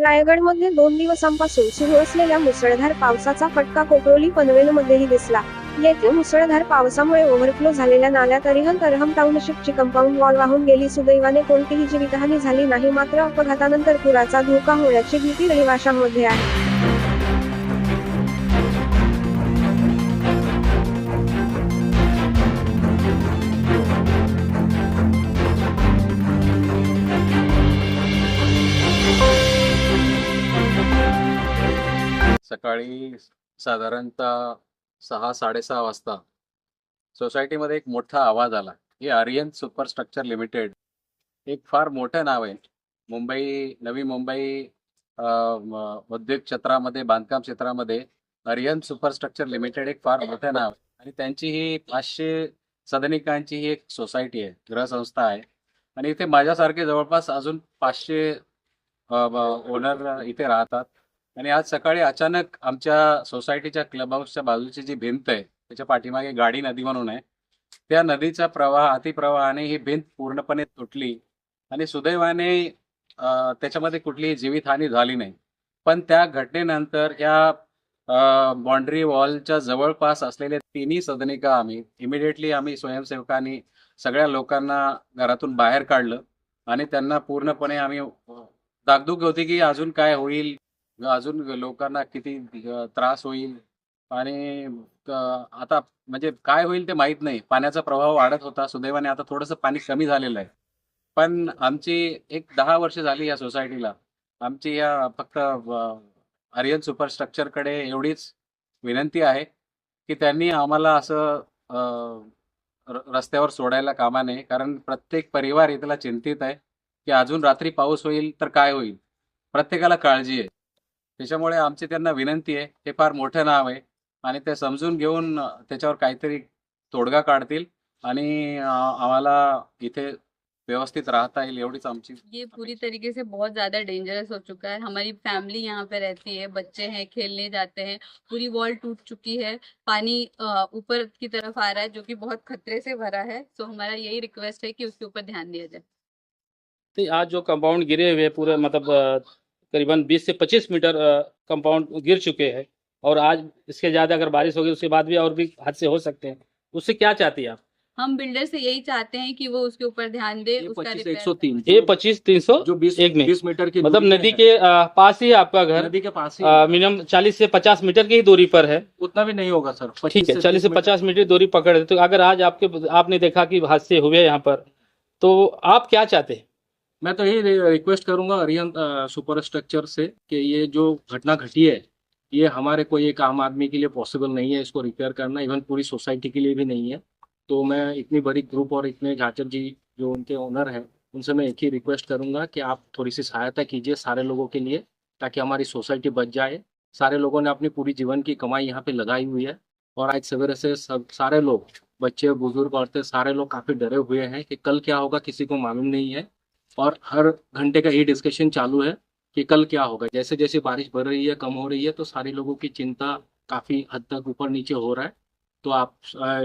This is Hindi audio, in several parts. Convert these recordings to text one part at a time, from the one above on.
रायगडमध्ये दोन दिवसांपासून सुरू असलेल्या मुसळधार पावसाचा फटका कोपरोली पनवेलमध्येही दिसला. येथे मुसळधार पावसामुळे ओव्हरफ्लो झालेल्या नाल्यात अरिहन अरहम टाउनशिपची कंपाऊंड वॉल वाहून गेली. सुदैवाने कोणतीही जीवितहानी झाली नाही मात्र अपघातानंतर पुराचा धोका होण्याची भीती रहिवाशांमध्ये आहे. सकाळी साधारणतः सहा साडेसहा वाजता सोसायटीमध्ये एक मोठा आवाज आला. हे आर्यन सुपरस्ट्रक्चर लिमिटेड एक फार मोठं नाव आहे. मुंबई नवी मुंबई उद्योग क्षेत्रामध्ये बांधकाम क्षेत्रामध्ये आर्यन सुपरस्ट्रक्चर लिमिटेड एक फार मोठं नाव आहे. आणि त्यांची ही पाचशे सदनिकांची ही एक सोसायटी आहे गृहसंस्था आहे. आणि इथे माझ्यासारखे जवळपास अजून पाचशे ओनर इथे राहतात. आणि आज सकाळी अचानक आमच्या सोसायटीच्या क्लब हाऊसच्या बाजूची जी भिंत आहे त्याच्या पाठीमागे गाडी नदी म्हणून आहे त्या नदीचा प्रवाह अतिप्रवाहाने ही भिंत पूर्णपणे तुटली आणि सुदैवाने त्याच्यामध्ये कुठलीही जीवितहानी झाली नाही. पण त्या घटनेनंतर या बाउंड्री वॉलच्या जवळपास असलेले तिन्ही सदनिका आम्ही इमिडिएटली आम्ही स्वयंसेवकांनी सगळ्या लोकांना घरातून बाहेर काढलं आणि त्यांना पूर्णपणे आम्ही दागदुग होती की अजून काय होईल अजून लोकांना किती त्रास होईल? आणि आता म्हणजे काय होईल ते माहीत नाही. पाण्याचा प्रभाव वाढत होता. सुदैवाने आता थोडंसं पाणी कमी झालेलं आहे. पण आमची एक दहा वर्ष झाली या सोसायटीला. आमची या फक्त अ, आर्यन सुपरस्ट्रक्चरकडे एवढीच विनंती आहे की त्यांनी आम्हाला असं रस्त्यावर सोडायला कामा नये. कारण प्रत्येक परिवार इथला चिंतित आहे की अजून रात्री पाऊस होईल तर काय होईल? प्रत्येकाला काळजी आहे. त्याच्यामुळे आमची त्यांना विनंती आहे हे फार मोठं नाव आहे. आणि ते समजून घेऊन त्याच्यावर काहीतरी तोडगा काढतील आणि आम्हाला इथे व्यवस्थित राहता येईल एवढीच आमची ये पूरी तरीके से बहुत ज़्यादा डेंजरस हो चुका है. हमारी फैमिली यहाँ पे रहती है बच्चे हैं खेलने जाते हैं पूरी वॉल टूट चुकी है पानी ऊपर की तरफ़ आ रहा है जो कि बहुत खतरे से भरा है सो हमारा यही रिक्वेस्ट है कि उसके ऊपर ध्यान दिया जाए। तो आज जो कंपाउंड गिरे हुए पूरे मतलब करीबन 20 से 25 मीटर कंपाउंड गिर चुके हैं। और आज इसके ज़्यादा अगर बारिश होगी उसके बाद भी और भी हादसे हो सकते हैं। उससे क्या चाहती है आप? हम बिल्डर से यही चाहते हैं कि वो उसके ऊपर ध्यान दे ये उसका पच्चीस एक सौ तीन। ये पच्चीस तीन सौ जो बीस एक बीस मीटर की मतलब नदी के पास ही है आपका घर नदी के पास ही मिनिमम चालीस से पचास मीटर की ही दूरी पर है। उतना भी नहीं होगा सर। ठीक है चालीस से 30 मीटर। पचास मीटर दूरी पकड़ है। तो अगर आज आपके आपने देखा कि हादसे हुए यहाँ पर तो आप क्या चाहते हैं? मैं तो यही रिक्वेस्ट करूँगा अरियन सुपर स्ट्रक्चर से कि ये जो घटना घटी है, ये हमारे कोई एक आम आदमी के लिए पॉसिबल नहीं है, इसको रिपेयर करना इवन पूरी सोसाइटी के लिए भी नहीं है। तो मैं इतनी बड़ी ग्रुप और इतने झाचर जी जो उनके ओनर हैं, उनसे मैं एक ही रिक्वेस्ट करूँगा कि आप थोड़ी सी सहायता कीजिए सारे लोगों के लिए, ताकि हमारी सोसाइटी बच जाए। सारे लोगों ने अपनी पूरी जीवन की कमाई यहाँ पे लगाई हुई है, और आज सवेरे से सब, सारे लोग, बच्चे, बुज़ुर्ग औरतें, सारे लोग काफ़ी डरे हुए हैं कि कल क्या होगा किसी को मालूम नहीं है। और हर घंटे का ये डिस्कशन चालू है कि कल क्या होगा। जैसे जैसे बारिश बढ़ रही है, कम हो रही है तो सारे लोगों की चिंता काफ़ी हद तक ऊपर नीचे हो रहा है। तो आप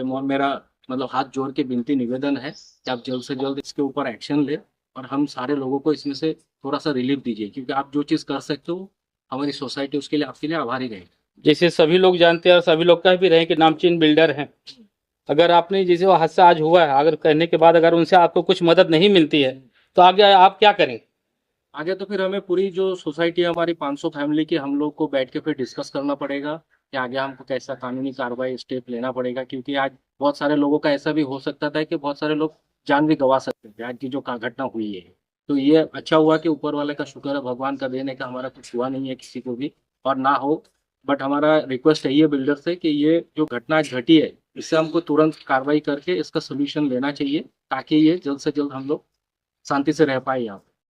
मो- मेरा मतलब हाथ जोड़ के विनती निवेदन है कि आप जल्द से जल्द इसके ऊपर एक्शन ले और हम सारे लोगों को इसमें से थोड़ा सा रिलीफ दीजिए, क्योंकि आप जो चीज़ कर सकते हो, हमारी सोसाइटी उसके लिए, आपके लिए आभारी रहेगी। जैसे सभी लोग जानते हैं और सभी लोग कह भी रहे हैं कि नामचीन बिल्डर हैं। अगर आपने, जैसे वो हादसा आज हुआ है, अगर कहने के बाद अगर उनसे आपको कुछ मदद नहीं मिलती है तो आगे आप क्या करें? आगे तो फिर हमें पूरी जो सोसाइटी है, हमारी 500 फैमिली की, हम लोग को बैठ के फिर डिस्कस करना पड़ेगा कि आगे हमको कैसा कानूनी कार्रवाई स्टेप लेना पड़ेगा, क्योंकि आज बहुत सारे लोगों का ऐसा भी हो सकता था कि बहुत सारे लोग जान भी गंवा सकते थे आज की जो घटना हुई है। तो ये अच्छा हुआ कि ऊपर वाले का शुक्र है, भगवान का देने का हमारा कुछ हुआ नहीं है किसी को भी, और ना हो, बट हमारा रिक्वेस्ट यही है बिल्डर से कि ये जो घटना घटी है, इससे हमको तुरंत कार्रवाई करके इसका सोल्यूशन लेना चाहिए, ताकि ये जल्द से जल्द हम लोग शांति से रह पाए यहाँ पे